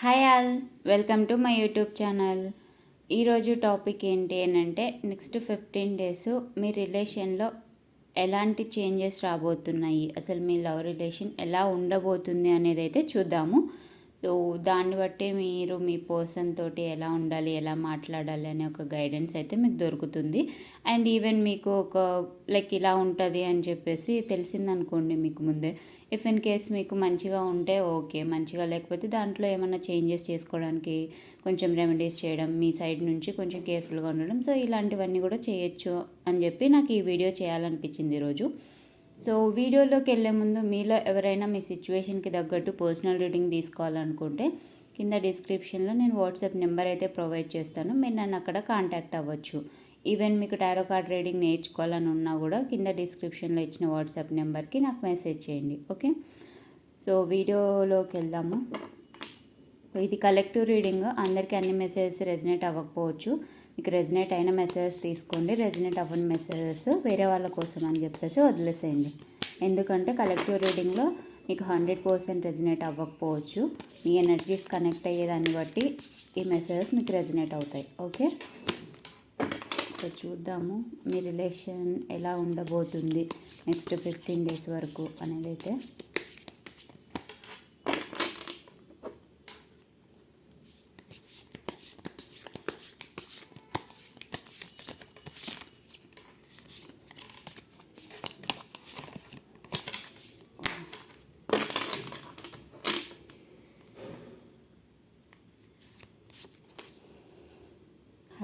Hi all welcome to my YouTube channel. ఈరోజు topic ఏంటి అని అంటే నెక్స్ట్ ఫిఫ్టీన్ డేస్ మీ రిలేషన్లో ఎలాంటి చేంజెస్ రాబోతున్నాయి? అసలు మీ లవ్ రిలేషన్ ఎలా ఉండబోతుంది అనేది అయితే చూద్దాము. సో దాన్ని బట్టి మీరు మీ పర్సన్ తోటి ఎలా ఉండాలి ఎలా మాట్లాడాలి అనే ఒక గైడెన్స్ అయితే మీకు దొరుకుతుంది. అండ్ ఈవెన్ మీకు ఒక లైక్ ఇలా ఉంటుంది అని చెప్పేసి తెలిసిందనుకోండి మీకు ముందే. ఇఫ్ ఇన్ కేస్ మీకు మంచిగా ఉంటే ఓకే మంచిగా లేకపోతే దాంట్లో ఏమైనా చేంజెస్ చేసుకోవడానికి కొంచెం రెమెడీస్ చేయడం మీ సైడ్ నుంచి కొంచెం కేర్ఫుల్గా ఉండడం. సో ఇలాంటివన్నీ కూడా చేయొచ్చు అని చెప్పి నాకు ఈ వీడియో చేయాలనిపించింది ఈరోజు. సో వీడియోలోకి వెళ్ళే ముందు మీలో ఎవరైనా మీ సిచ్యువేషన్కి తగ్గట్టు పర్సనల్ రీడింగ్ తీసుకోవాలనుకుంటే కింద డిస్క్రిప్షన్లో నేను వాట్సాప్ నెంబర్ అయితే ప్రొవైడ్ చేస్తాను. మీరు నన్ను అక్కడ కాంటాక్ట్ అవ్వచ్చు. ఈవెన్ మీకు టారో కార్డ్ రీడింగ్ నేర్చుకోవాలని ఉన్నా కూడా కింద డిస్క్రిప్షన్లో ఇచ్చిన వాట్సాప్ నెంబర్కి నాకు మెసేజ్ చేయండి. ఓకే? సో వీడియోలోకి వెళ్దాము. ఇది కలెక్టివ్ రీడింగ్. అందరికీ అన్ని మెసేజెస్ రెజినేట్ అవ్వకపోవచ్చు. మీకు రెజినేట్ అయిన మెసేజెస్ తీసుకోండి. రెజినేట్ అవ్వని మెసేజెస్ వేరే వాళ్ళ కోసం అని చెప్పేసి వదిలేసేయండి. ఎందుకంటే కలెక్టివ్ రీడింగ్లో మీకు హండ్రెడ్ పర్సెంట్ రెజినేట్ అవ్వకపోవచ్చు. మీ ఎనర్జీస్ కనెక్ట్ అయ్యేదాన్ని బట్టి ఈ మెసేజెస్ మీకు రెజినేట్ అవుతాయి. ఓకే? సో చూద్దాము మీ రిలేషన్ ఎలా ఉండబోతుంది నెక్స్ట్ ఫిఫ్టీన్ డేస్ వరకు అనేది అయితే.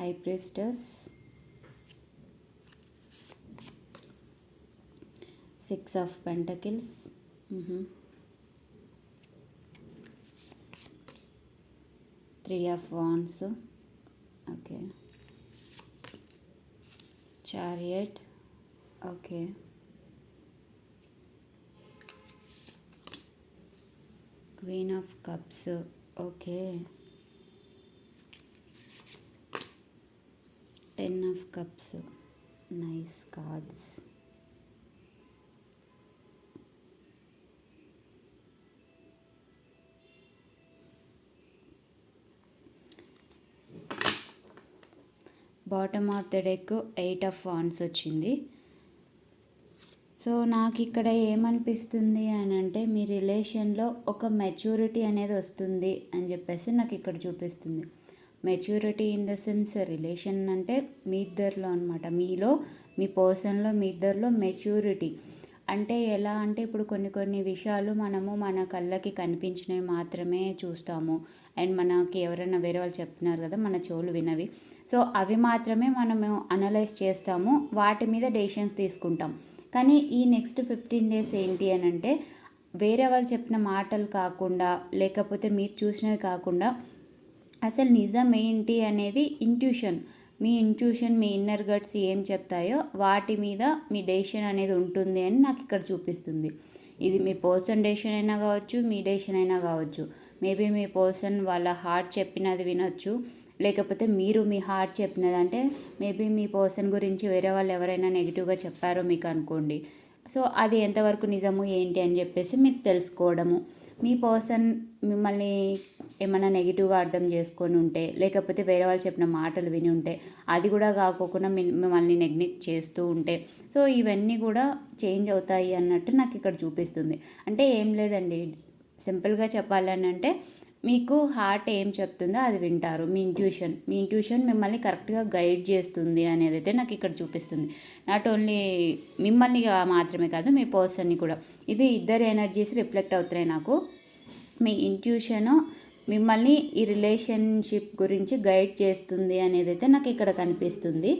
High priestess six of pentacles. Mm-hmm. three of wands. Okay. Chariot. Okay. Queen of cups. Okay ten of cups. Nice cards. Bottom of the deck eight of wands వచ్చింది. So నాకు ఇక్కడ ఏమనిపిస్తుంది అని అంటే మీ రిలేషన్లో ఒక మెచ్యూరిటీ అనేది వస్తుంది అని చెప్పేసి నాకు ఇక్కడ చూపిస్తుంది. Maturity in the sense relation అంటే మీ ఇద్దరిలో అనమాట మీలో మీ పర్సన్లో మీ ఇద్దరిలో మెచ్యూరిటీ. అంటే ఎలా అంటే ఇప్పుడు కొన్ని కొన్ని విషయాలు మనము మన కళ్ళకి కనిపించినవి మాత్రమే చూస్తాము. అండ్ మనకి ఎవరైనా వేరే వాళ్ళు చెప్తున్నారు కదా మన చెవులు వినవి. సో అవి మాత్రమే మనము అనలైజ్ చేస్తాము వాటి మీద డెసిషన్స్ తీసుకుంటాం. కానీ ఈ నెక్స్ట్ ఫిఫ్టీన్ డేస్ ఏంటి అని అంటే వేరే వాళ్ళు చెప్పిన మాటలు కాకుండా లేకపోతే మీరు చూసినవి కాకుండా అసలు నిజం ఏంటి అనేది ఇంట్యూషన్ మీ ఇంట్యూషన్ మీ ఇన్నర్ గట్స్ ఏం చెప్తాయో వాటి మీద మీ డెసిషన్ అనేది ఉంటుంది అని నాకు ఇక్కడ చూపిస్తుంది. ఇది మీ పర్సన్ డెసిషన్ అయినా కావచ్చు మీ డెసిషన్ అయినా కావచ్చు. మేబీ మీ పర్సన్ వాళ్ళ హార్ట్ చెప్పినది వినొచ్చు. లేకపోతే మీరు మీ హార్ట్ చెప్పినది అంటే మేబీ మీ పర్సన్ గురించి వేరే వాళ్ళు ఎవరైనా నెగిటివ్గా చెప్పారో మీకు అనుకోండి. సో అది ఎంతవరకు నిజము ఏంటి అని చెప్పేసి మీరు తెలుసుకోవడము. మీ పర్సన్ మిమ్మల్ని ఏమైనా నెగిటివ్గా అర్థం చేసుకొని ఉంటే లేకపోతే వేరే వాళ్ళు చెప్పిన మాటలు విని ఉంటే అది కూడా కాకోకుండా మిమ్మల్ని నెగ్నెక్ట్ చేస్తూ ఉంటే సో ఇవన్నీ కూడా చేంజ్ అవుతాయి అన్నట్టు నాకు ఇక్కడ చూపిస్తుంది. అంటే ఏం లేదండి. సింపుల్గా చెప్పాలని అంటే మీకు హార్ట్ ఏం చెప్తుందో అది వింటారు. మీ ఇంట్యూషన్. మీ ఇంట్యూషన్ మిమ్మల్ని కరెక్ట్గా గైడ్ చేస్తుంది అనేది అయితే నాకు ఇక్కడ చూపిస్తుంది. నాట్ ఓన్లీ మిమ్మల్ని మాత్రమే కాదు మీ పర్సన్ని కూడా. ఇది ఇద్దరు ఎనర్జీస్ రిఫ్లెక్ట్ అవుతున్నాయి నాకు. మీ ఇంట్యూషన్ మిమ్మల్ని ఈ రిలేషన్షిప్ గురించి గైడ్ చేస్తుంది అనేది అయితే నాకు ఇక్కడ కనిపిస్తుంది.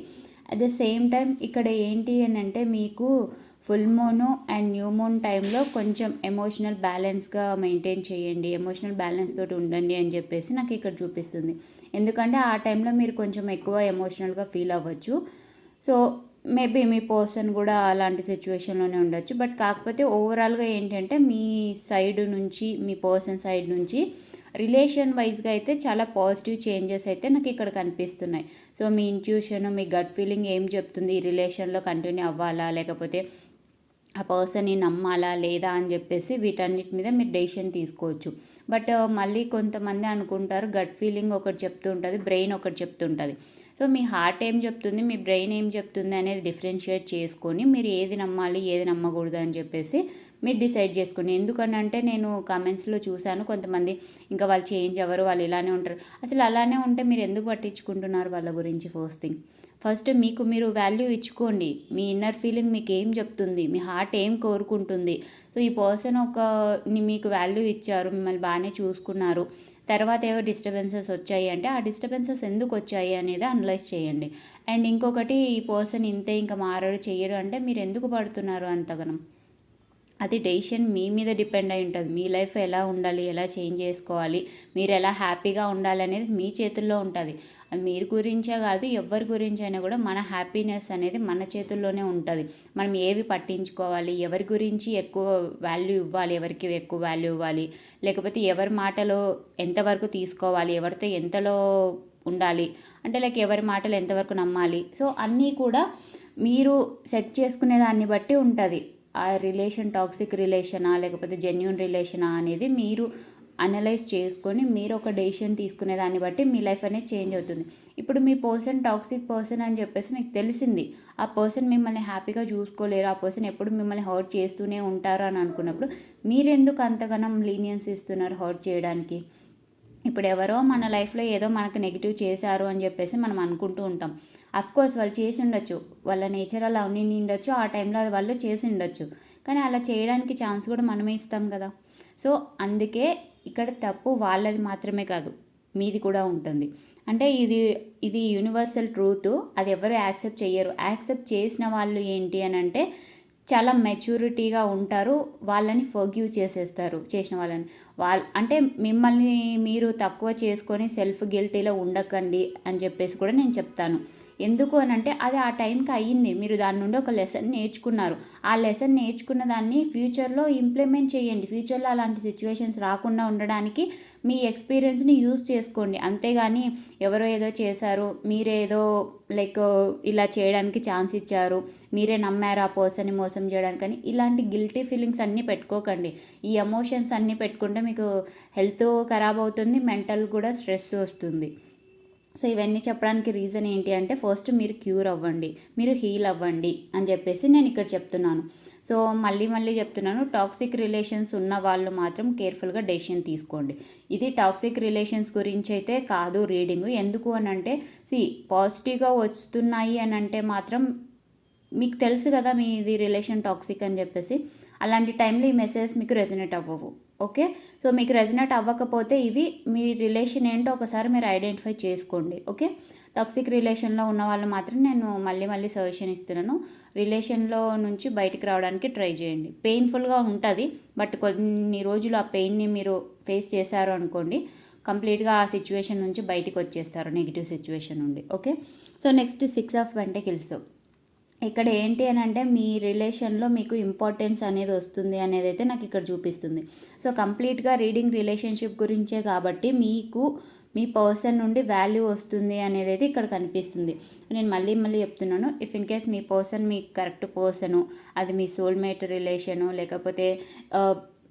అట్ ద సేమ్ టైం ఇక్కడ ఏంటి అని అంటే మీకు full moon and new moon టైంలో కొంచెం ఎమోషనల్ బ్యాలెన్స్గా మెయింటైన్ చేయండి ఎమోషనల్ బ్యాలెన్స్ తోటి ఉండండి అని చెప్పేసి నాకు ఇక్కడ చూపిస్తుంది. ఎందుకంటే ఆ టైంలో మీరు కొంచెం ఎక్కువ ఎమోషనల్గా ఫీల్ అవ్వచ్చు. సో మేబీ మీ పర్సన్ కూడా అలాంటి సిచ్యువేషన్లోనే ఉండొచ్చు. బట్ కాకపోతే ఓవరాల్గా ఏంటంటే మీ సైడ్ నుంచి మీ పర్సన్ సైడ్ నుంచి రిలేషన్ వైజ్గా అయితే చాలా పాజిటివ్ చేంజెస్ అయితే నాకు ఇక్కడ కనిపిస్తున్నాయి. సో మీ ఇంట్యూషన్ మీ గట్ ఫీలింగ్ ఏం చెప్తుంది? ఈ రిలేషన్లో కంటిన్యూ అవ్వాలా? లేకపోతే ఆ పర్సన్ని నమ్మాలా? లేదా? అని చెప్పేసి వీటన్నిటి మీద మీరు డెసిషన్ తీసుకోవచ్చు. బట్ మళ్ళీ కొంతమంది అనుకుంటారు గట్ ఫీలింగ్ ఒకటి చెప్తూ ఉంటుంది బ్రెయిన్ ఒకటి చెప్తుంటుంది సో మీ హార్ట్ ఏం చెప్తుంది మీ బ్రెయిన్ ఏం చెప్తుంది అనేది డిఫరెన్షియేట్ చేసుకొని మీరు ఏది నమ్మాలి ఏది నమ్మకూడదు అని చెప్పేసి మీరు డిసైడ్ చేసుకోండి. ఎందుకనంటే నేను కామెంట్స్లో చూశాను కొంతమంది ఇంకా వాళ్ళు చేంజ్ ఎవరు వాళ్ళు ఇలానే ఉంటారు. అసలు అలానే ఉంటే మీరు ఎందుకు పట్టించుకుంటున్నారు వాళ్ళ గురించి ఫస్ట్ థింగ్? ఫస్ట్ మీకు మీరు వాల్యూ ఇచ్చుకోండి. మీ ఇన్నర్ ఫీలింగ్ మీకు ఏం చెప్తుంది? మీ హార్ట్ ఏం కోరుకుంటుంది? సో ఈ పర్సన్ ఒక మీకు వాల్యూ ఇచ్చారు. మిమ్మల్ని బాగానే చూసుకున్నారు. తర్వాత ఏవో డిస్టర్బెన్సెస్ వచ్చాయి అంటే ఆ డిస్టర్బెన్సెస్ ఎందుకు వచ్చాయి అనేది అనలైజ్ చేయండి. అండ్ ఇంకొకటి ఈ పర్సన్ ఇంతే ఇంకా మారడు చేయడు అంటే మీరు ఎందుకు పడుతున్నారు అంతగనం? అది డెసిషన్ మీ మీద డిపెండ్ అయి ఉంటుంది. మీ లైఫ్ ఎలా ఉండాలి? ఎలా చేంజ్ చేసుకోవాలి? మీరు ఎలా హ్యాపీగా ఉండాలి అనేది మీ చేతుల్లో ఉంటుంది. అది మీరు గురించే కాదు ఎవరి గురించి అయినా కూడా మన హ్యాపీనెస్ అనేది మన చేతుల్లోనే ఉంటుంది. మనం ఏవి పట్టించుకోవాలి? ఎవరి గురించి ఎక్కువ వాల్యూ ఇవ్వాలి? ఎవరికి ఎక్కువ వాల్యూ ఇవ్వాలి? లేకపోతే ఎవరి మాటలో ఎంతవరకు తీసుకోవాలి? ఎవరితో ఎంతలో ఉండాలి? అంటే లైక్ ఎవరి మాటలు ఎంతవరకు నమ్మాలి? సో అన్నీ కూడా మీరు సెట్ చేసుకునే దాన్ని బట్టి ఉంటుంది. ఆ రిలేషన్ టాక్సిక్ రిలేషనా లేకపోతే జెన్యున్ రిలేషనా అనేది మీరు అనలైజ్ చేసుకొని మీరు ఒక డెసిషన్ తీసుకునే దాన్ని బట్టి మీ లైఫ్ అనేది చేంజ్ అవుతుంది. ఇప్పుడు మీ పర్సన్ టాక్సిక్ పర్సన్ అని చెప్పేసి మీకు తెలిసింది. ఆ పర్సన్ మిమ్మల్ని హ్యాపీగా చూసుకోలేరు. ఆ పర్సన్ ఎప్పుడు మిమ్మల్ని హర్ట్ చేస్తూనే ఉంటారు అని అనుకున్నప్పుడు మీరెందుకు అంతగానం లీనియన్స్ ఇస్తున్నారు హర్ట్ చేయడానికి? ఇప్పుడు ఎవరో మన లైఫ్లో ఏదో మనకు నెగిటివ్ చేశారు అని చెప్పేసి మనం అనుకుంటూ ఉంటాం. కోర్స్ వాళ్ళు చేసి ఉండొచ్చు. వాళ్ళ నేచర్ అలా ఉండి ఉండొచ్చు ఆ టైంలో అది వాళ్ళు చేసి ఉండొచ్చు. కానీ అలా చేయడానికి ఛాన్స్ కూడా మనమే ఇస్తాం కదా. సో అందుకే ఇక్కడ తప్పు వాళ్ళది మాత్రమే కాదు. మీది కూడా ఉంటుంది. అంటే ఇది ఇది యూనివర్సల్ ట్రూత్ అది ఎవరు యాక్సెప్ట్ చేయరు యాక్సెప్ట్ చేసిన వాళ్ళు ఏంటి అని అంటే చాలా మెచ్యూరిటీగా ఉంటారు. వాళ్ళని ఫర్గ్యూ చేసేస్తారు. చేసిన వాళ్ళని. వాళ్ళ అంటే మిమ్మల్ని మీరు తక్కువ చేసుకొని సెల్ఫ్ గిల్టీలో ఉండకండి అని చెప్పేసి కూడా నేను చెప్తాను. ఎందుకు అని అంటే అది ఆ టైంకి అయ్యింది. మీరు దాని నుండి ఒక లెసన్ నేర్చుకున్నారు. ఆ లెసన్ నేర్చుకున్న దాన్ని ఫ్యూచర్లో ఇంప్లిమెంట్ చేయండి. ఫ్యూచర్లో అలాంటి సిచ్యువేషన్స్ రాకుండా ఉండడానికి మీ ఎక్స్పీరియన్స్ని యూజ్ చేసుకోండి. అంతేగాని ఎవరో ఏదో చేశారు మీరేదో లైక్ ఇలా చేయడానికి ఛాన్స్ ఇచ్చారు మీరే నమ్మారు ఆ పర్సన్ని మోసం చేయడానికి కానీ ఇలాంటి గిల్టీ ఫీలింగ్స్ అన్నీ పెట్టుకోకండి. ఈ ఎమోషన్స్ అన్నీ పెట్టుకుంటే మీకు హెల్త్ ఖరాబ్ అవుతుంది మెంటల్ కూడా స్ట్రెస్ వస్తుంది. సో ఇవన్నీ చెప్పడానికి రీజన్ ఏంటి అంటే ఫస్ట్ మీరు క్యూర్ అవ్వండి మీరు హీల్ అవ్వండి అని చెప్పేసి నేను ఇక్కడ చెప్తున్నాను. సో మళ్ళీ మళ్ళీ చెప్తున్నాను టాక్సిక్ రిలేషన్స్ ఉన్న వాళ్ళు మాత్రం కేర్ఫుల్గా డెసిషన్ తీసుకోండి. ఇది టాక్సిక్ రిలేషన్స్ గురించి అయితే కాదు రీడింగ్. ఎందుకు అని అంటే సి పాజిటివ్గా వస్తున్నాయి అని అంటే మాత్రం మీకు తెలుసు కదా మీది రిలేషన్ టాక్సిక్ అని చెప్పేసి. అలాంటి టైంలో ఈ మెసేజ్ మీకు రెజనేట్ అవ్వవు. ఓకే? సో మీకు రెజనేట్ అవ్వకపోతే ఇవి మీ రిలేషన్ ఏంటో ఒకసారి మీరు ఐడెంటిఫై చేసుకోండి. ఓకే? టాక్సిక్ రిలేషన్లో ఉన్న వాళ్ళు మాత్రం నేను మళ్ళీ మళ్ళీ సజెషన్ ఇస్తున్నాను. రిలేషన్లో నుంచి బయటికి రావడానికి ట్రై చేయండి. పెయిన్ఫుల్గా ఉంటుంది బట్ కొన్ని రోజులు ఆ పెయిన్ని మీరు ఫేస్ చేశారు అనుకోండి కంప్లీట్గా ఆ సిచ్యువేషన్ నుంచి బయటికి వచ్చేస్తారు నెగిటివ్ సిచ్యువేషన్ నుండి. Okay? So next six of pentacles. ఇక్కడ ఏంటి అని అంటే మీ రిలేషన్లో మీకు ఇంపార్టెన్స్ అనేది వస్తుంది అనేది అయితే నాకు ఇక్కడ చూపిస్తుంది. సో కంప్లీట్గా రీడింగ్ రిలేషన్షిప్ గురించే కాబట్టి మీకు మీ పర్సన్ నుండి వాల్యూ వస్తుంది అనేది అయితే ఇక్కడ కనిపిస్తుంది. నేను మళ్ళీ మళ్ళీ చెప్తున్నాను. ఇఫ్ ఇన్ కేస్ మీ పర్సన్ మీ కరెక్ట్ పర్సను అది మీ సోల్మేట్ రిలేషను లేకపోతే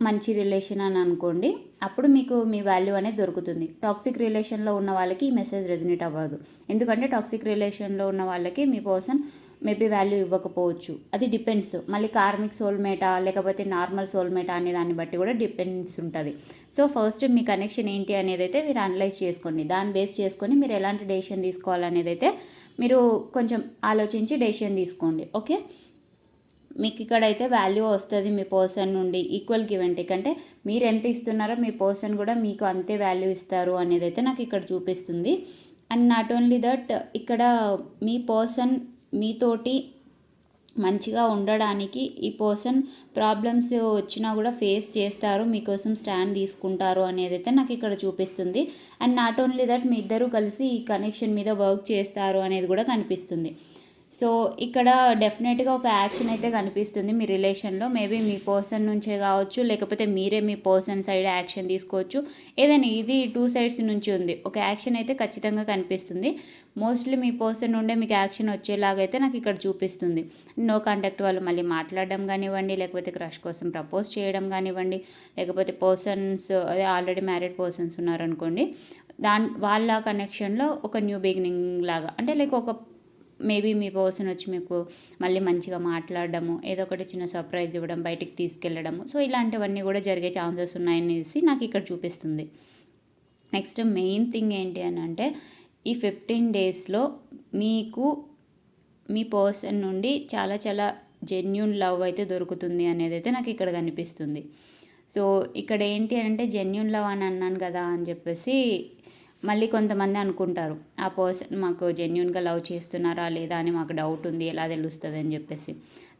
మంచి రిలేషన్ అని అనుకోండి అప్పుడు మీకు మీ వాల్యూ అనేది దొరుకుతుంది. టాక్సిక్ రిలేషన్లో ఉన్న వాళ్ళకి ఈ మెసేజ్ రెజినేట్ అవ్వదు. ఎందుకంటే టాక్సిక్ రిలేషన్లో ఉన్న వాళ్ళకి మీ పర్సన్ మేబీ వాల్యూ ఇవ్వకపోవచ్చు. అది డిపెండ్స్. మళ్ళీ కార్మిక్ సోల్మేటా లేకపోతే నార్మల్ సోల్మేటా అనే దాన్ని బట్టి కూడా డిపెండ్స్ ఉంటుంది. సో ఫస్ట్ మీ కనెక్షన్ ఏంటి అనేది అయితే మీరు అనలైజ్ చేసుకోండి. దాన్ని బేస్ చేసుకొని మీరు ఎలాంటి డెసిషన్ తీసుకోవాలనేది అయితే మీరు కొంచెం ఆలోచించి డెసిషన్ తీసుకోండి. ఓకే? మీకు ఇక్కడైతే వాల్యూ వస్తుంది మీ పర్సన్ నుండి ఈక్వల్ గివ్ అండ్ టేక్. అంటే మీరు ఎంత ఇస్తున్నారో మీ పర్సన్ కూడా మీకు అంతే వాల్యూ ఇస్తారు అనేది అయితే నాకు ఇక్కడ చూపిస్తుంది. అండ్ నాట్ ఓన్లీ దట్ ఇక్కడ మీ పర్సన్ మీతోటి మంచిగా ఉండడానికి ఈ పర్సన్ ప్రాబ్లమ్స్ వచ్చినా కూడా ఫేస్ చేస్తారు మీకోసం స్టాండ్ తీసుకుంటారు అనేది అయితే నాకు ఇక్కడ చూపిస్తుంది. అండ్ నాట్ ఓన్లీ దట్ మీ ఇద్దరు కలిసి ఈ కనెక్షన్ మీద వర్క్ చేస్తారు అనేది కూడా కనిపిస్తుంది. సో ఇక్కడ డెఫినెట్గా ఒక యాక్షన్ అయితే కనిపిస్తుంది మీ రిలేషన్లో మేబీ మీ పర్సన్ నుంచే కావచ్చు లేకపోతే మీరే మీ పర్సన్ సైడ్ యాక్షన్ తీసుకోవచ్చు. ఏదైనా ఇది టూ సైడ్స్ నుంచి ఉంది. ఒక యాక్షన్ అయితే ఖచ్చితంగా కనిపిస్తుంది. మోస్ట్లీ మీ పర్సన్ నుండే మీకు యాక్షన్ వచ్చేలాగైతే నాకు ఇక్కడ చూపిస్తుంది. నో కాంటాక్ట్ వాళ్ళు మళ్ళీ మాట్లాడడం కానివ్వండి లేకపోతే క్రష్ కోసం ప్రపోజ్ చేయడం కానివ్వండి లేకపోతే పర్సన్స్ అదే ఆల్రెడీ మ్యారీడ్ పర్సన్స్ ఉన్నారనుకోండి దాని వాళ్ళ కనెక్షన్లో ఒక న్యూ బిగినింగ్ లాగా అంటే లైక్ ఒక మేబీ మీ పర్సన్ వచ్చి మీకు మళ్ళీ మంచిగా మాట్లాడడము ఏదో ఒకటి చిన్న సర్ప్రైజ్ ఇవ్వడం బయటికి తీసుకెళ్ళడము. సో ఇలాంటివన్నీ కూడా జరిగే ఛాన్సెస్ ఉన్నాయనేసి నాకు ఇక్కడ చూపిస్తుంది. నెక్స్ట్ మెయిన్ థింగ్ ఏంటి అని అంటే ఈ ఫిఫ్టీన్ డేస్లో మీకు మీ పర్సన్ నుండి చాలా చాలా జెన్యున్ లవ్ అయితే దొరుకుతుంది అనేది అయితే నాకు ఇక్కడ కనిపిస్తుంది. సో ఇక్కడ ఏంటి అంటే జెన్యున్ లవ్ అని అన్నాను కదా అని చెప్పేసి మళ్ళీ కొంతమంది అనుకుంటారు ఆ పర్సన్ మాకు జెన్యున్గా లవ్ చేస్తున్నారా లేదా అని మాకు డౌట్ ఉంది ఎలా తెలుస్తుంది? అని చెప్పేసి.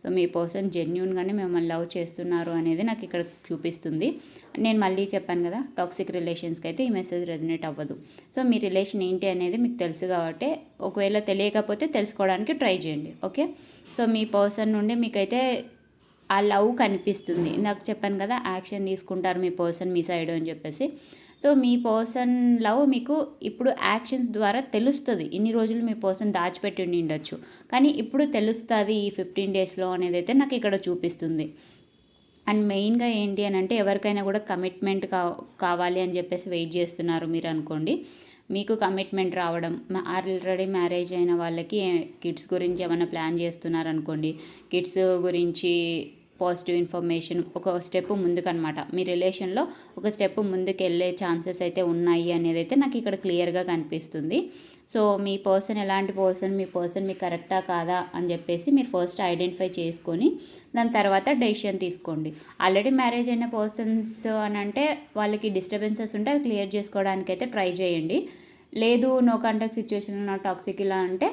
సో మీ పర్సన్ జెన్యున్గానే మిమ్మల్ని లవ్ చేస్తున్నారు అనేది నాకు ఇక్కడ చూపిస్తుంది. నేను మళ్ళీ చెప్పాను కదా టాక్సిక్ రిలేషన్స్కి అయితే ఈ మెసేజ్ రెజనేట్ అవ్వదు. సో మీ రిలేషన్ ఏంటి అనేది మీకు తెలుసు కాబట్టి ఒకవేళ తెలియకపోతే తెలుసుకోవడానికి ట్రై చేయండి ఓకే సో మీ పర్సన్ నుండి మీకైతే ఆ లవ్ కనిపిస్తుంది. నాకు చెప్పాను కదా యాక్షన్ తీసుకుంటారు మీ పర్సన్ మీ సైడ్ అని చెప్పేసి. సో మీ పర్సన్ లవ్ మీకు ఇప్పుడు యాక్షన్స్ ద్వారా తెలుస్తుంది. ఇన్ని రోజులు మీ పర్సన్ దాచిపెట్టి ఉండి ఉండొచ్చు. కానీ ఇప్పుడు తెలుస్తుంది ఈ ఫిఫ్టీన్ డేస్లో అనేది అయితే నాకు ఇక్కడ చూపిస్తుంది. అండ్ మెయిన్గా ఏంటి అని అంటే ఎవరికైనా కూడా కమిట్మెంట్ కా కావాలి అని చెప్పేసి వెయిట్ చేస్తున్నారు మీరు అనుకోండి. మీకు కమిట్మెంట్ రావడం ఆల్రెడీ మ్యారేజ్ అయిన వాళ్ళకి కిడ్స్ గురించి ఏమైనా ప్లాన్ చేస్తున్నారు అనుకోండి. కిడ్స్ గురించి పాజిటివ్ ఇన్ఫర్మేషన్ ఒక స్టెప్ ముందుకనమాట మీ రిలేషన్లో ఒక స్టెప్ ముందుకు వెళ్ళే ఛాన్సెస్ అయితే ఉన్నాయి అనేది అయితే నాకు ఇక్కడ క్లియర్గా కనిపిస్తుంది. సో మీ పర్సన్ ఎలాంటి పర్సన్ మీ పర్సన్ మీకు కరెక్టా కాదా అని చెప్పేసి మీరు ఫస్ట్ ఐడెంటిఫై చేసుకొని దాని తర్వాత డెసిషన్ తీసుకోండి. ఆల్రెడీ మ్యారేజ్ అయిన పర్సన్స్ అని అంటే వాళ్ళకి డిస్టర్బెన్సెస్ ఉంటే అవి క్లియర్ చేసుకోవడానికి అయితే ట్రై చేయండి. లేదు నో కాంటాక్ట్ సిచ్యువేషన్ నా టాక్సిక్ ఇలా అంటే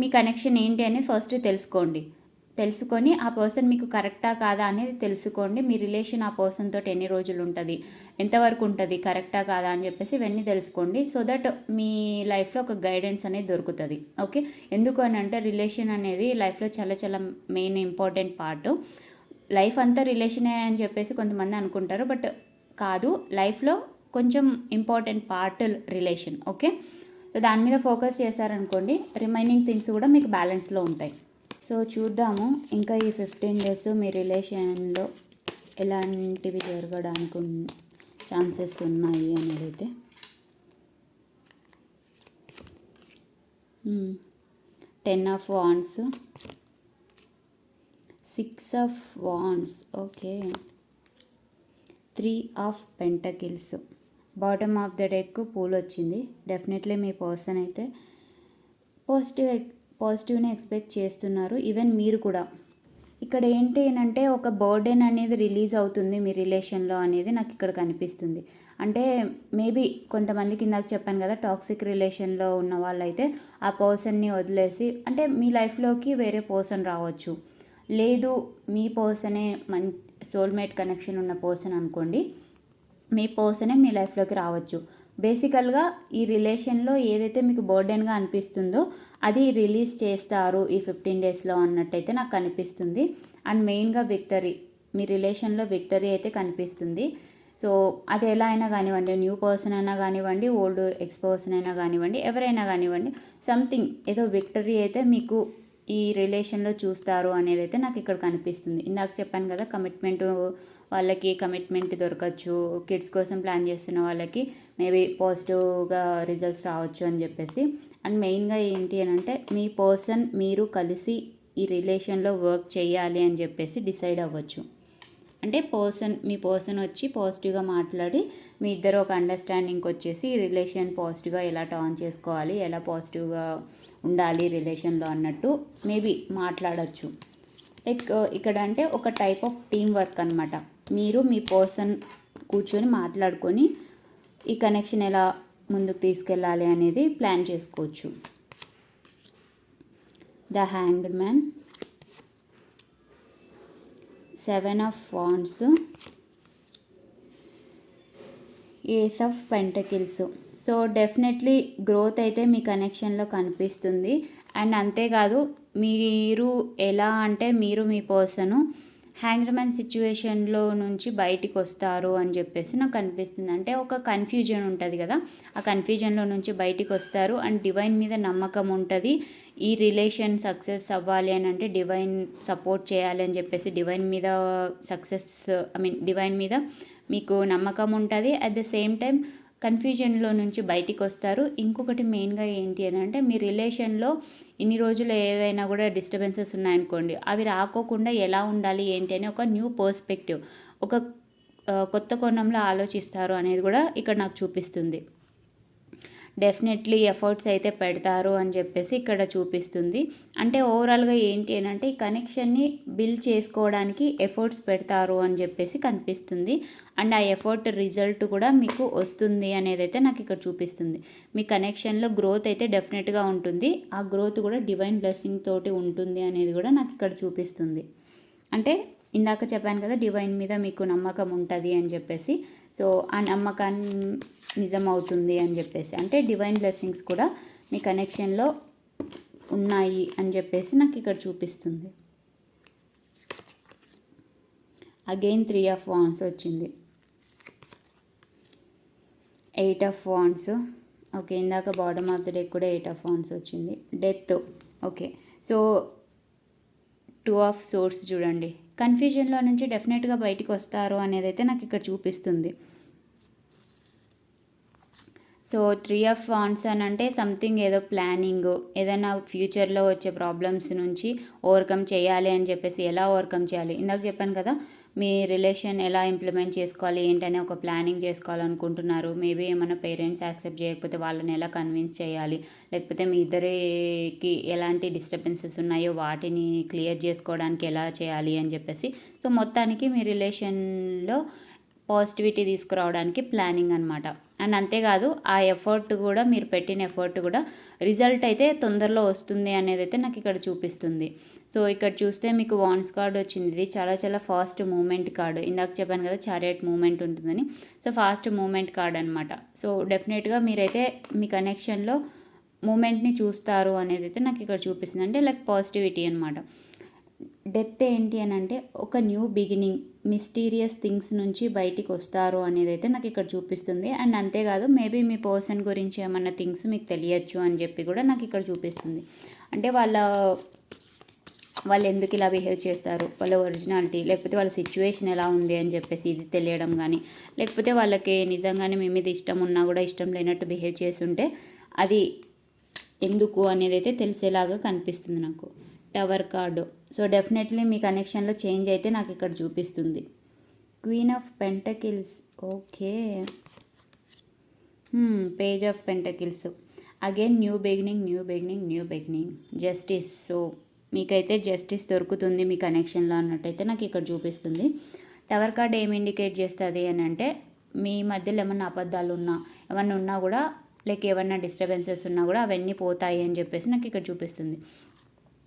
మీ కనెక్షన్ ఏంటి అనేది ఫస్ట్ తెలుసుకోండి. తెలుసుకొని ఆ పర్సన్ మీకు కరెక్టా కాదా అనేది తెలుసుకోండి. మీ రిలేషన్ ఆ పర్సన్ తోటి ఎన్ని రోజులు ఉంటుంది ఎంతవరకు ఉంటుంది కరెక్టా కాదా అని చెప్పేసి ఇవన్నీ తెలుసుకోండి. సో దట్ మీ లైఫ్లో ఒక గైడెన్స్ అనేది దొరుకుతుంది. ఓకే ఎందుకు అని అంటే రిలేషన్ అనేది లైఫ్లో చాలా చాలా మెయిన్ ఇంపార్టెంట్ పార్ట్ లైఫ్ అంతా రిలేషనే అని చెప్పేసి కొంతమంది అనుకుంటారు. బట్ కాదు లైఫ్లో కొంచెం important part relation okay so దాని మీద ఫోకస్ చేశారనుకోండి రిమైనింగ్ థింగ్స్ కూడా మీకు బ్యాలెన్స్లో ఉంటాయి. సో చూద్దాము. ఇంకా ఈ ఫిఫ్టీన్ డేస్ మీ రిలేషన్లో ఎలాంటివి జరగడానికి ఛాన్సెస్ ఉన్నాయి అనేది అయితే ten of wands six of wands okay three of pentacles bottom of the deck fool వచ్చింది డెఫినెట్లీ మీ పర్సన్ అయితే పాజిటివ్ పాజిటివ్ని ఎక్స్పెక్ట్ చేస్తున్నారు ఈవెన్ మీరు కూడా. ఇక్కడ ఏంటి అంటే ఒక బర్డెన్ అనేది రిలీజ్ అవుతుంది మీ రిలేషన్లో అనేది నాకు ఇక్కడ కనిపిస్తుంది. అంటే మేబీ కొంతమందికి ఇందాక చెప్పాను కదా టాక్సిక్ రిలేషన్లో ఉన్న వాళ్ళైతే ఆ పర్సన్ని వదిలేసి అంటే మీ లైఫ్లోకి వేరే పర్సన్ రావచ్చు. లేదు మీ పర్సనే మన్ సోల్మేట్ కనెక్షన్ ఉన్న పర్సన్ అనుకోండి మీ పర్సనే మీ లైఫ్లోకి రావచ్చు. బేసికల్గా ఈ రిలేషన్లో ఏదైతే మీకు బర్డెన్గా అనిపిస్తుందో అది రిలీజ్ చేస్తారు ఈ ఫిఫ్టీన్ డేస్లో అన్నట్టయితే నాకు కనిపిస్తుంది అండ్ మెయిన్గా విక్టరీ మీ రిలేషన్లో విక్టరీ అయితే కనిపిస్తుంది. సో అది ఎలా అయినా కానివ్వండి న్యూ పర్సన్ అయినా కానివ్వండి ఓల్డ్ ఎక్స్ పర్సన్ అయినా కానివ్వండి ఎవరైనా కానివ్వండి సంథింగ్ ఏదో విక్టరీ అయితే మీకు ఈ రిలేషన్లో చూస్తారు అనేది అయితే నాకు ఇక్కడ కనిపిస్తుంది. ఇందాక చెప్పాను కదా కమిట్మెంట్ వాళ్ళకి కమిట్మెంట్ దొరకచ్చు కిడ్స్ కోసం ప్లాన్ చేస్తున్న వాళ్ళకి మేబీ పాజిటివ్గా రిజల్ట్స్ రావచ్చు అని చెప్పేసి. అండ్ మెయిన్గా ఏంటి అని అంటే మీ పర్సన్ మీరు కలిసి ఈ రిలేషన్లో వర్క్ చేయాలి అని చెప్పేసి డిసైడ్ అవ్వచ్చు. అంటే పర్సన్ మీ పర్సన్ వచ్చి పాజిటివ్గా మాట్లాడి మీ ఇద్దరు ఒక అండర్స్టాండింగ్కి వచ్చేసి ఈ రిలేషన్ పాజిటివ్గా ఎలా టర్న్ చేసుకోవాలి ఎలా పాజిటివ్గా ఉండాలి రిలేషన్లో అన్నట్టు మేబీ మాట్లాడచ్చు. లైక్ ఇక్కడ అంటే ఒక టైప్ ఆఫ్ టీం వర్క్ అనమాట మీరు మీ పర్సన్ కూర్చొని మాట్లాడుకొని ఈ కనెక్షన్ ఎలా ముందుకు తీసుకెళ్ళాలి అనేది ప్లాన్ చేసుకోవచ్చు. The hanged man. Seven of wands ace of pentacles. So definitely growth అయితే మీ కనెక్షన్లో కనిపిస్తుంది. అండ్ అంతేకాదు మీరు ఎలా అంటే మీరు మీ పర్సను హ్యాంగ్రమ్యాన్ సిచ్యువేషన్లో నుంచి బయటికి వస్తారు అని చెప్పేసి నాకు అనిపిస్తుంది. అంటే ఒక కన్ఫ్యూజన్ ఉంటుంది కదా. ఆ కన్ఫ్యూజన్లో నుంచి బయటికి వస్తారు అండ్ డివైన్ మీద నమ్మకం ఉంటుంది. ఈ రిలేషన్ సక్సెస్ అవ్వాలి అని అంటే డివైన్ సపోర్ట్ చేయాలి అని చెప్పేసి డివైన్ మీద సక్సెస్ ఐ మీన్ డివైన్ మీద మీకు నమ్మకం ఉంటుంది. అట్ ద సేమ్ టైం కన్ఫ్యూజన్లో నుంచి బయటికి వస్తారు ఇంకొకటి మెయిన్గా ఏంటి అని అంటే మీ రిలేషన్లో ఇన్ని రోజులు ఏదైనా కూడా డిస్టర్బెన్సెస్ ఉన్నాయనుకోండి అవి రాకోకుండా ఎలా ఉండాలి ఏంటి అని ఒక న్యూ పర్స్పెక్టివ్ ఒక కొత్త కోణంలో ఆలోచిస్తారు అనేది కూడా ఇక్కడ నాకు చూపిస్తుంది. డెఫినెట్లీ ఎఫర్ట్స్ అయితే పెడతారు అని చెప్పేసి ఇక్కడ చూపిస్తుంది. అంటే ఓవరాల్గా ఏంటి అని అంటే ఈ కనెక్షన్ని బిల్ చేసుకోవడానికి ఎఫర్ట్స్ పెడతారు అని చెప్పేసి కనిపిస్తుంది. అండ్ ఆ ఎఫర్ట్ రిజల్ట్ కూడా మీకు వస్తుంది అనేది అయితే నాకు ఇక్కడ చూపిస్తుంది. మీ కనెక్షన్లో గ్రోత్ అయితే డెఫినెట్గా ఉంటుంది. ఆ గ్రోత్ కూడా డివైన్ బ్లెస్సింగ్ తోటి ఉంటుంది అనేది కూడా నాకు ఇక్కడ చూపిస్తుంది. అంటే ఇందాక చెప్పాను కదా డివైన్ మీద మీకు నమ్మకం ఉంటుంది అని చెప్పేసి. సో ఆ నమ్మకాన్ని నిజం అవుతుంది అని చెప్పేసి. అంటే డివైన్ బ్లెస్సింగ్స్ కూడా మీ కనెక్షన్లో ఉన్నాయి అని చెప్పేసి నాకు ఇక్కడ చూపిస్తుంది. అగైన్ త్రీ ఆఫ్ వాన్స్ వచ్చింది. ఎయిట్ ఆఫ్ వాన్స్ ఓకే ఇందాక బాటమ్ ఆఫ్ ద డెక్ కూడా ఎయిట్ ఆఫ్ వాన్స్ వచ్చింది. Death okay so two of swords చూడండి. కన్ఫ్యూజన్లో నుంచి డెఫినెట్గా బయటికి వస్తారు అనేది అయితే నాకు ఇక్కడ చూపిస్తుంది. సో త్రీ ఆఫ్ వాన్స్ అని అంటే సంథింగ్ ఏదో ప్లానింగ్ ఏదైనా ఫ్యూచర్లో వచ్చే ప్రాబ్లమ్స్ నుంచి ఓవర్కమ్ చేయాలి అని చెప్పేసి ఎలా ఓవర్కమ్ చేయాలి? ఇందాక చెప్పాను కదా మీ రిలేషన్ ఎలా ఇంప్లిమెంట్ చేసుకోవాలి ఏంటనే ఒక ప్లానింగ్ చేసుకోవాలనుకుంటున్నారు. మేబీ ఏమైనా పేరెంట్స్ యాక్సెప్ట్ చేయకపోతే వాళ్ళని ఎలా కన్విన్స్ చేయాలి? లేకపోతే మీ ఇద్దరికి ఎలాంటి డిస్టర్బెన్సెస్ ఉన్నాయో వాటిని క్లియర్ చేసుకోవడానికి ఎలా చేయాలి అని చెప్పేసి. సో మొత్తానికి మీ రిలేషన్లో పాజిటివిటీ తీసుకురావడానికి ప్లానింగ్ అనమాట అండ్ అంతేకాదు ఆ ఎఫర్ట్ కూడా మీరు పెట్టిన ఎఫర్ట్ కూడా రిజల్ట్ అయితే తొందరలో వస్తుంది అనేది అయితే నాకు ఇక్కడ చూపిస్తుంది. సో ఇక్కడ చూస్తే మీకు వాన్స్ కార్డ్ వచ్చింది. ఇది చాలా చాలా ఫాస్ట్ మూమెంట్ కార్డ్ ఇందాక చెప్పాను కదా చారియట్ మూమెంట్ ఉంటుందని. సో ఫాస్ట్ మూమెంట్ కార్డ్ అనమాట సో డెఫినెట్గా మీరైతే మీ కనెక్షన్లో మూమెంట్ని చూస్తారు అనేది అయితే నాకు ఇక్కడ చూపిస్తుంది. అంటే లైక్ పాజిటివిటీ అనమాట డెత్ ఏంటి అని అంటే ఒక న్యూ బిగినింగ్ మిస్టీరియస్ థింగ్స్ నుంచి బయటికి వస్తారు అనేది అయితే నాకు ఇక్కడ చూపిస్తుంది. అండ్ అంతేకాదు మేబీ మీ పర్సన్ గురించి ఏమన్నా థింగ్స్ మీకు తెలియచ్చు అని చెప్పి కూడా నాకు ఇక్కడ చూపిస్తుంది. అంటే వాళ్ళ వాళ్ళు ఎందుకు ఇలా బిహేవ్ చేస్తారు? వాళ్ళ ఒరిజినాలిటీ లేకపోతే వాళ్ళ సిచ్యువేషన్ ఎలా ఉంది అని చెప్పేసి ఇది తెలియడం కానీ లేకపోతే వాళ్ళకి నిజంగానే మీ మీద ఇష్టం ఉన్నా కూడా ఇష్టం లేనట్టు బిహేవ్ చేస్తుంటే అది ఎందుకు అనేది అయితే తెలిసేలాగా కనిపిస్తుంది నాకు. Tower card. సో డెఫినెట్లీ మీ కనెక్షన్లో చేంజ్ అయితే నాకు ఇక్కడ చూపిస్తుంది. Queen of pentacles. Okay. Page of pentacles. Again new beginning new beginning new beginning. Justice. So మీకైతే జస్టిస్ దొరుకుతుంది మీ కనెక్షన్లో అన్నట్టయితే నాకు ఇక్కడ చూపిస్తుంది. టవర్ కార్డ్ ఏమి ఇండికేట్ చేస్తుంది అని అంటే మీ మధ్యలో ఏమన్నా అబద్ధాలు ఉన్నా ఏమన్నా ఉన్నా కూడా లైక్ ఏమన్నా డిస్టర్బెన్సెస్ ఉన్నా కూడా అవన్నీ పోతాయి అని చెప్పేసి నాకు ఇక్కడ చూపిస్తుంది.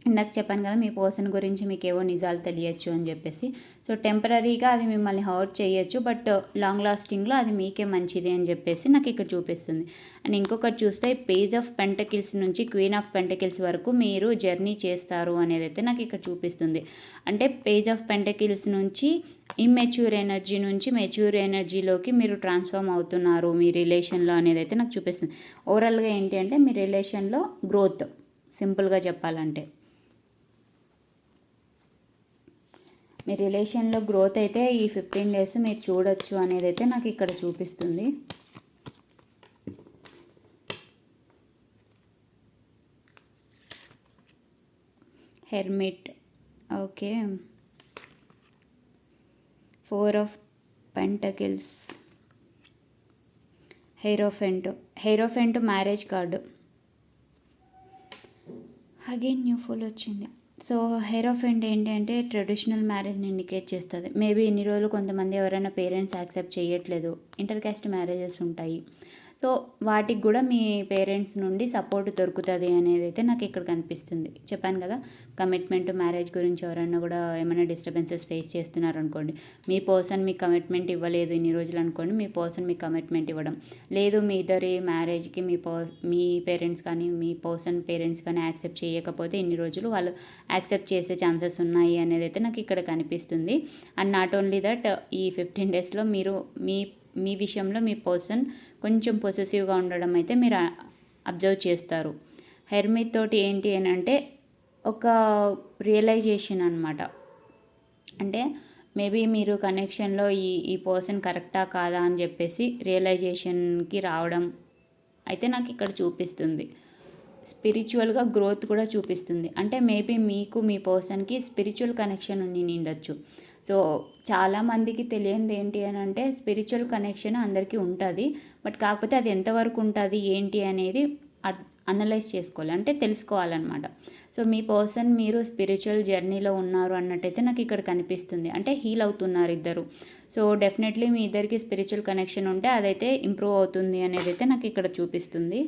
ఇందాక చెప్పాను కదా మీ పర్సన్ గురించి మీకు ఏవో నిజాలు తెలియచ్చు అని చెప్పేసి. సో టెంపరీగా అది మిమ్మల్ని హర్ట్ చేయొచ్చు బట్ లాంగ్ లాస్టింగ్లో అది మీకే మంచిది అని చెప్పేసి నాకు ఇక్కడ చూపిస్తుంది. అండ్ ఇంకొకటి చూస్తే పేజ్ ఆఫ్ పెంటకిల్స్ నుంచి క్వీన్ ఆఫ్ పెంటకిల్స్ వరకు మీరు జర్నీ చేస్తారు అనేది అయితే నాకు ఇక్కడ చూపిస్తుంది. అంటే పేజ్ ఆఫ్ పెంటకిల్స్ నుంచి ఇమ్మెచ్యూర్ ఎనర్జీ నుంచి మెచ్యూర్ ఎనర్జీలోకి మీరు ట్రాన్స్ఫార్మ్ అవుతున్నారు మీ రిలేషన్లో అనేది అయితే నాకు చూపిస్తుంది. ఓవరాల్గా ఏంటి అంటే మీ రిలేషన్లో గ్రోత్ సింపుల్గా చెప్పాలంటే. మీ రిలేషన్లో గ్రోత్ అయితే ఈ ఫిఫ్టీన్ డేస్ మీరు చూడొచ్చు అనేది అయితే నాకు ఇక్కడ చూపిస్తుంది. Hermit okay. Four of pentacles hierophant hierophant marriage card. Again new full వచ్చింది. సో హెయిర్ హెరోఫెంట్ ఏంటి అంటే ట్రెడిషనల్ మ్యారేజ్ని ఇండికేట్ చేస్తుంది. మేబీ ఇన్ని రోజులు కొంతమంది ఎవరైనా పేరెంట్స్ యాక్సెప్ట్ చేయట్లేదు. ఇంటర్ క్యాస్ట్ మ్యారేజెస్ ఉంటాయి. సో వాటికి కూడా మీ పేరెంట్స్ నుండి సపోర్ట్ దొరుకుతుంది అనేది అయితే నాకు ఇక్కడ కనిపిస్తుంది. చెప్పాను కదా కమిట్మెంట్ మ్యారేజ్ గురించి ఎవరైనా కూడా ఏమైనా డిస్టర్బెన్సెస్ ఫేస్ చేస్తున్నారు అనుకోండి మీ పర్సన్ మీ కమిట్మెంట్ ఇవ్వలేదు ఇన్ని రోజులు అనుకోండి మీ పర్సన్ మీకు కమిట్మెంట్ ఇవ్వడం. లేదు మీ ఇద్దరి మ్యారేజ్కి మీ పర్ మీ పేరెంట్స్ కానీ మీ పర్సన్ పేరెంట్స్ కానీ యాక్సెప్ట్ చేయకపోతే ఇన్ని రోజులు వాళ్ళు యాక్సెప్ట్ చేసే ఛాన్సెస్ ఉన్నాయి అనేది అయితే నాకు ఇక్కడ కనిపిస్తుంది. అండ్ నాట్ ఓన్లీ దట్ ఈ ఫిఫ్టీన్ డేస్లో మీరు మీ మీ విషయంలో మీ పర్సన్ కొంచెం పొసెసివ్గా ఉండడం అయితే మీరు అబ్జర్వ్ చేస్తారు. హెర్మిత్ తోటి ఏంటి అని అంటే ఒక రియలైజేషన్ అనమాట అంటే మేబీ మీరు కనెక్షన్లో ఈ ఈ పర్సన్ కరెక్టా కాదా అని చెప్పేసి రియలైజేషన్కి రావడం అయితే నాకు ఇక్కడ చూపిస్తుంది. స్పిరిచువల్గా గ్రోత్ కూడా చూపిస్తుంది. అంటే మేబీ మీకు మీ పర్సన్కి స్పిరిచువల్ కనెక్షన్ ఉండి నిండొచ్చు. సో చాలామందికి తెలియంది ఏంటి అని అంటే స్పిరిచువల్ కనెక్షన్ అందరికీ ఉంటుంది. బట్ కాకపోతే అది ఎంతవరకు ఉంటుంది ఏంటి అనేది అనలైజ్ చేసుకోవాలి. అంటే తెలుసుకోవాలన్నమాట. సో మీ పర్సన్ మీరు స్పిరిచువల్ జర్నీలో ఉన్నారు అన్నట్టయితే నాకు ఇక్కడ కనిపిస్తుంది. అంటే హీల్ అవుతున్నారు ఇద్దరు. సో డెఫినెట్లీ మీ ఇద్దరికి స్పిరిచువల్ కనెక్షన్ ఉంటే అదైతే ఇంప్రూవ్ అవుతుంది అనేది అయితే నాకు ఇక్కడ చూపిస్తుంది.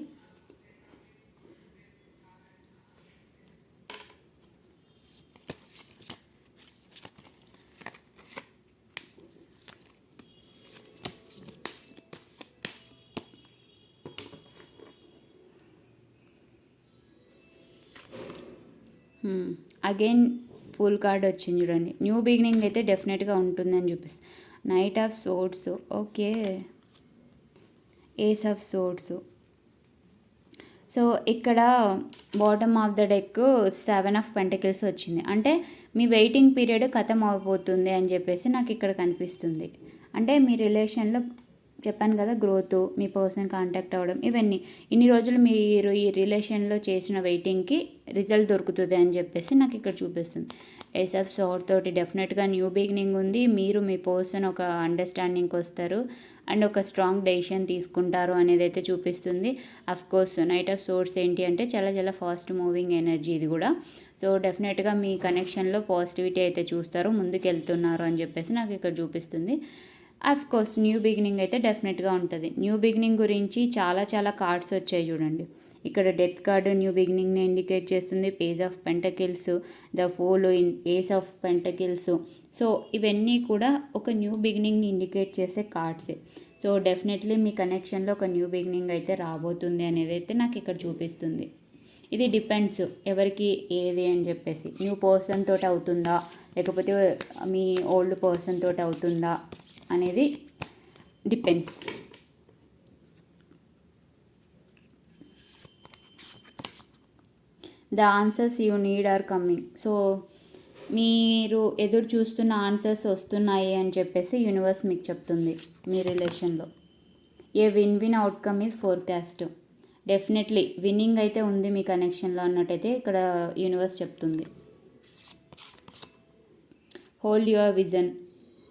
అగైన్ ఫుల్ కార్డ్ వచ్చింది చూడండి. న్యూ బిగినింగ్ అయితే డెఫినెట్గా ఉంటుందని చూపిస్తుంది knight of swords okay ace of swords so ఇక్కడ bottom of the deck seven of pentacles వచ్చింది. అంటే మీ వెయిటింగ్ పీరియడ్ ఖతం అయిపోతుంది అని చెప్పేసి నాకు ఇక్కడ కనిపిస్తుంది. అంటే మీ రిలేషన్లో చెప్పాను కదా గ్రోత్ మీ పర్సన్ కాంటాక్ట్ అవ్వడం ఇవన్నీ. ఇన్ని రోజులు మీరు ఈ రిలేషన్లో చేసిన వెయిటింగ్కి రిజల్ట్ దొరుకుతుంది అని చెప్పేసి నాకు ఇక్కడ చూపిస్తుంది. ఎస్ఎఫ్ సోర్ తోటి డెఫినెట్గా న్యూ బిగినింగ్ ఉంది. మీరు మీ పర్సన్ ఒక అండర్స్టాండింగ్కి వస్తారు అండ్ ఒక స్ట్రాంగ్ డెసిషన్ తీసుకుంటారు అనేది అయితే చూపిస్తుంది. Of course knight of swords ఏంటి అంటే చాలా చాలా ఫాస్ట్ మూవింగ్ ఎనర్జీ ఇది కూడా. సో డెఫినెట్గా మీ కనెక్షన్లో పాజిటివిటీ అయితే చూస్తారు ముందుకు వెళ్తున్నారు అని చెప్పేసి నాకు ఇక్కడ చూపిస్తుంది. అఫ్ కోర్స్ న్యూ బిగినింగ్ అయితే డెఫినెట్గా ఉంటుంది. న్యూ బిగినింగ్ గురించి చాలా చాలా కార్డ్స్ వచ్చాయి చూడండి. ఇక్కడ డెత్ కార్డు న్యూ బిగినింగ్ని ఇండికేట్ చేస్తుంది. Page of pentacles the fool and ace of pentacles so ఇవన్నీ కూడా ఒక న్యూ బిగినింగ్ ఇండికేట్ చేసే కార్డ్సే సో డెఫినెట్లీ మీ కనెక్షన్లో ఒక న్యూ బిగినింగ్ అయితే రాబోతుంది అనేది అయితే నాకు ఇక్కడ చూపిస్తుంది. ఇది డిపెండ్స్ ఎవరికి ఏది అని చెప్పేసి. న్యూ పర్సన్ తోటి అవుతుందా? లేకపోతే మీ ఓల్డ్ పర్సన్ తోటి అవుతుందా? అనేది depends the answers you need are coming so మీరు ఎదురు చూస్తున్న ఆన్సర్స్ వస్తున్నాయి అని చెప్పేసి యూనివర్స్ మీకు చెప్తుంది మీ రిలేషన్లో a win win outcome is forecast definitely winning అయితే ఉంది మీ కనెక్షన్లో అన్నట్టయితే ఇక్కడ యూనివర్స్ చెప్తుంది. Hold your vision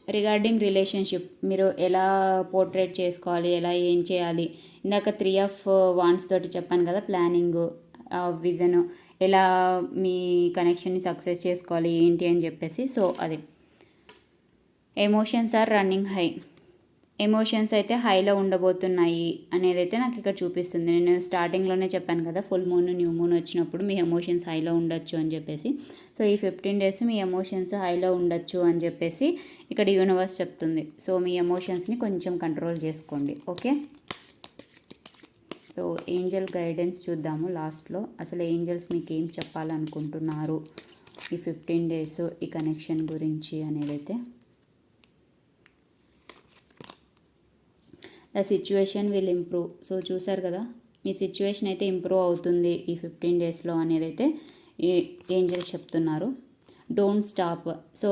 regarding relationship మీరు ఎలా పోర్ట్రేట్ చేసుకోవాలి ఎలా ఏం చేయాలి? ఇందాక త్రీ ఆఫ్ వాన్స్ తోటి చెప్పాను కదా ప్లానింగ్ విజన్ ఎలా మీ కనెక్షన్ని సక్సెస్ చేసుకోవాలి ఏంటి అని చెప్పేసి సో అది. Emotions are running high emotions అయితే హైలో ఉండబోతున్నాయి అనేది అయితే నాకు ఇక్కడ చూపిస్తుంది. నేను స్టార్టింగ్లోనే చెప్పాను కదా ఫుల్ మూన్ న్యూ మూన్ వచ్చినప్పుడు మీ ఎమోషన్స్ హైలో ఉండొచ్చు అని చెప్పేసి. సో ఈ ఫిఫ్టీన్ డేస్ మీ ఎమోషన్స్ హైలో ఉండొచ్చు అని చెప్పేసి ఇక్కడ యూనివర్స్ చెప్తుంది. సో మీ ఎమోషన్స్ని కొంచెం కంట్రోల్ చేసుకోండి ఓకే? సో ఏంజల్ గైడెన్స్ చూద్దాము లాస్ట్లో. అసలు ఏంజల్స్ మీకు ఏం చెప్పాలనుకుంటున్నారు ఈ ఫిఫ్టీన్ డేస్ ఈ కనెక్షన్ గురించి అనేది అయితే the situation will improve. So చూసారు కదా మీ సిచ్యువేషన్ అయితే ఇంప్రూవ్ అవుతుంది ఈ ఫిఫ్టీన్ డేస్లో అనేది అయితే ఏంజల్స్ చెప్తున్నారు. Don't stop. సో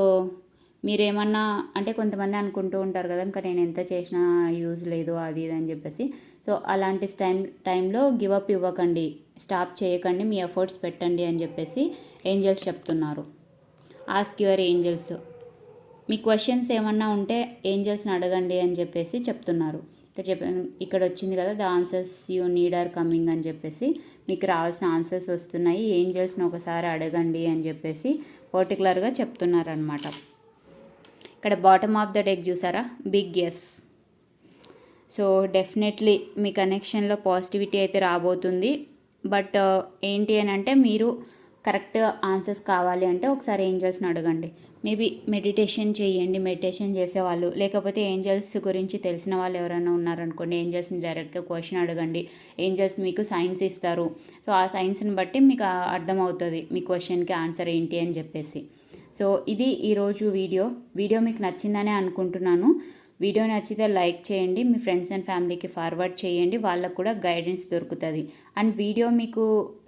మీరేమన్నా అంటే కొంతమంది అనుకుంటూ ఉంటారు కదా ఇంకా నేను ఎంత చేసినా యూజ్ లేదు అది ఇది అని చెప్పేసి. సో అలాంటి టైం టైంలో గివ్ అప్ ఇవ్వకండి. స్టాప్ చేయకండి మీ ఎఫర్ట్స్ పెట్టండి అని చెప్పేసి ఏంజల్స్ చెప్తున్నారు. Ask your angels. Me questions ఏమన్నా ఉంటే ఏంజల్స్ని అడగండి అని చెప్పేసి చెప్తున్నారు. ఇక్కడ చెప్ప ఇక్కడ వచ్చింది కదా the answers you need are coming అని చెప్పేసి మీకు రావాల్సిన ఆన్సర్స్ వస్తున్నాయి ఏంజల్స్ని ఒకసారి అడగండి అని చెప్పేసి పర్టికులర్గా చెప్తున్నారనమాట ఇక్కడ బాటమ్ ఆఫ్ ద డెక్ చూసారా? Big yes. సో డెఫినెట్లీ మీ కనెక్షన్లో పాజిటివిటీ అయితే రాబోతుంది. బట్ ఏంటి అని అంటే మీరు కరెక్ట్ ఆన్సర్స్ కావాలి అంటే ఒకసారి ఏంజల్స్ని అడగండి. మేబీ మెడిటేషన్ చేయండి. మెడిటేషన్ చేసేవాళ్ళు లేకపోతే ఏంజల్స్ గురించి తెలిసిన వాళ్ళు ఎవరైనా ఉన్నారనుకోండి ఏంజల్స్ని డైరెక్ట్గా క్వశ్చన్ అడగండి. ఏంజల్స్ మీకు సైన్స్ ఇస్తారు. సో ఆ సైన్స్ని బట్టి మీకు అర్థమవుతుంది మీ క్వశ్చన్కి ఆన్సర్ ఏంటి అని చెప్పేసి. సో ఇది ఈరోజు వీడియో. వీడియో మీకు నచ్చిందనే అనుకుంటున్నాను. వీడియో నచ్చితే లైక్ చేయండి మీ ఫ్రెండ్స్ అండ్ ఫ్యామిలీకి ఫార్వర్డ్ చేయండి వాళ్ళకు కూడా గైడెన్స్ దొరుకుతుంది. అండ్ వీడియో మీకు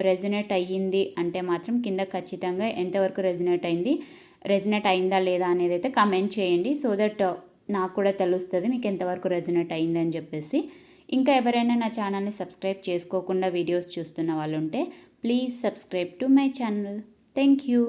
రెజినేట్ అయ్యింది అంటే మాత్రం కింద ఖచ్చితంగా ఎంతవరకు రెజినేట్ అయింది రెజినేట్ అయిందా లేదా అనేది అయితే కమెంట్ చేయండి సో దట్ నాకు కూడా తెలుస్తుంది మీకు ఎంతవరకు రెజినేట్ అయిందని చెప్పేసి. ఇంకా ఎవరైనా నా ఛానల్ని సబ్స్క్రైబ్ చేసుకోకుండా వీడియోస్ చూస్తున్న వాళ్ళు ఉంటే please subscribe to my channel. Thank you.